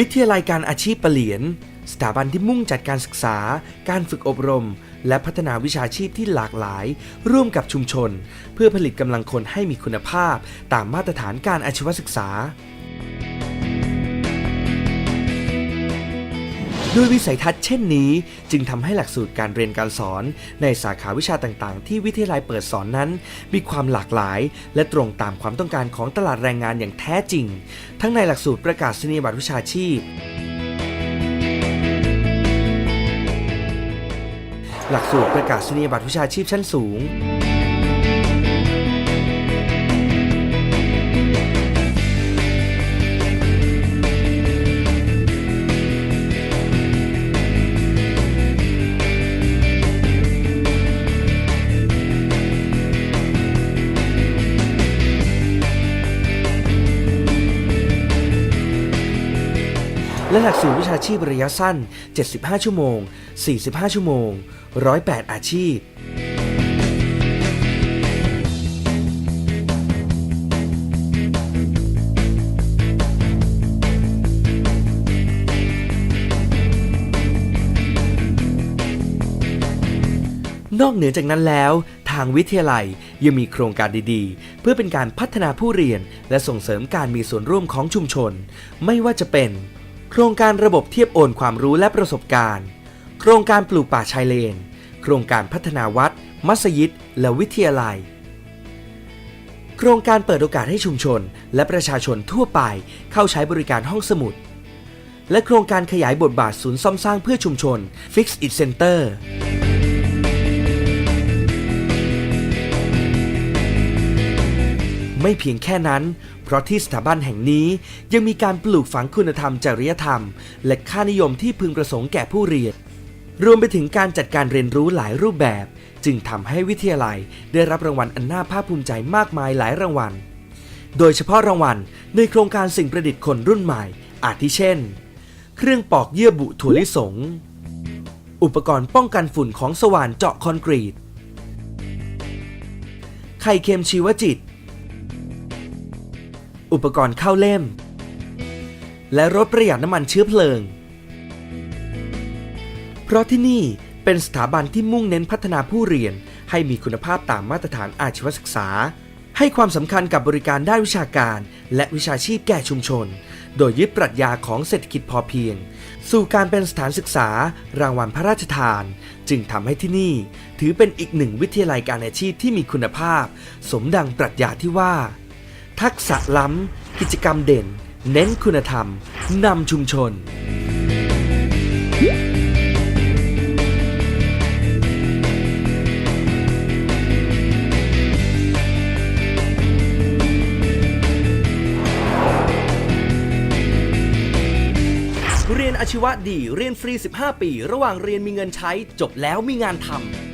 วิทยาลัยการอาชีพปะเหลียน สถาบันที่มุ่งจัดการศึกษา การฝึกอบรม และพัฒนาวิชาชีพที่หลากหลาย ร่วมกับชุมชน เพื่อผลิตกำลังคนให้มีคุณภาพ ตามมาตรฐานการอาชีวศึกษา ด้วยวิสัยทัศน์เช่นนี้ จึงทำให้หลักสูตรการเรียนการสอน ในสาขาวิชาต่างๆ ที่วิทยาลัยเปิดสอนนั้น มีความหลากหลาย และตรงตามความต้องการของตลาดแรงงานอย่างแท้จริง ทั้งในหลักสูตรประกาศนียบัตรวิชาชีพ หลักสูตรประกาศนียบัตรวิชาชีพชั้นสูง และหลักสูตรวิชาชีพระยะสั้น 75 ชั่วโมง 45 ชั่วโมง 108 อาชีพนอกเหนือจากนั้นแล้ว ทางวิทยาลัยยังมีโครงการดีๆ เพื่อเป็นการพัฒนาผู้เรียนและส่งเสริมการมีส่วนร่วมของชุมชน ไม่ว่าจะเป็น โครงการระบบเทียบโอนความรู้และประสบการณ์ โครงการปลูกป่าชายเลน โครงการพัฒนาวัด มัสยิด และวิทยาลัย โครงการเปิดโอกาสให้ชุมชน และประชาชนทั่วไปเข้าใช้บริการห้องสมุด และโครงการขยายบทบาทศูนย์ซ่อมสร้างเพื่อชุมชน Fix It Center ไม่เพียงแค่นั้น เพราะที่สถาบันแห่งนี้ยังมีการปลูกฝังคุณธรรมจริยธรรม และค่านิยมที่พึงประสงค์แก่ผู้เรียน รวมไปถึงการจัดการเรียนรู้หลายรูปแบบ จึงทำให้วิทยาลัยได้รับรางวัลอันน่าภาคภูมิใจมากมายหลายรางวัล โดยเฉพาะรางวัลในโครงการสิ่งประดิษฐ์คนรุ่นใหม่ อาทิเช่น เครื่องปอกเยื่อบุถั่วลิสง อุปกรณ์ป้องกันฝุ่นของสว่านเจาะคอนกรีตไข่เค็มชีวจิต อุปกรณ์เข้าเล่ม และรถประหยัดน้ำมันเชื้อเพลิง เพราะที่นี่เป็นสถาบันที่มุ่งเน้นพัฒนาผู้เรียนให้มีคุณภาพตามมาตรฐานอาชีวศึกษา ให้ความสำคัญกับบริการด้านวิชาการ และวิชาชีพแก่ชุมชน โดยยึดปรัชญาของเศรษฐกิจพอเพียง สู่การเป็นสถานศึกษา รางวัลพระราชทาน จึงทำให้ที่นี่ ถือเป็นอีกหนึ่งวิทยาลัยการอาชีพที่มีคุณภาพ สมดังปรัชญาที่ว่า ทักษะล้ำ กิจกรรมเด่น เน้นคุณธรรม นำชุมชน เรียนอาชีวะดี เรียนฟรี 15 ปี ระหว่างเรียนมีเงินใช้ จบแล้วมีงานทำ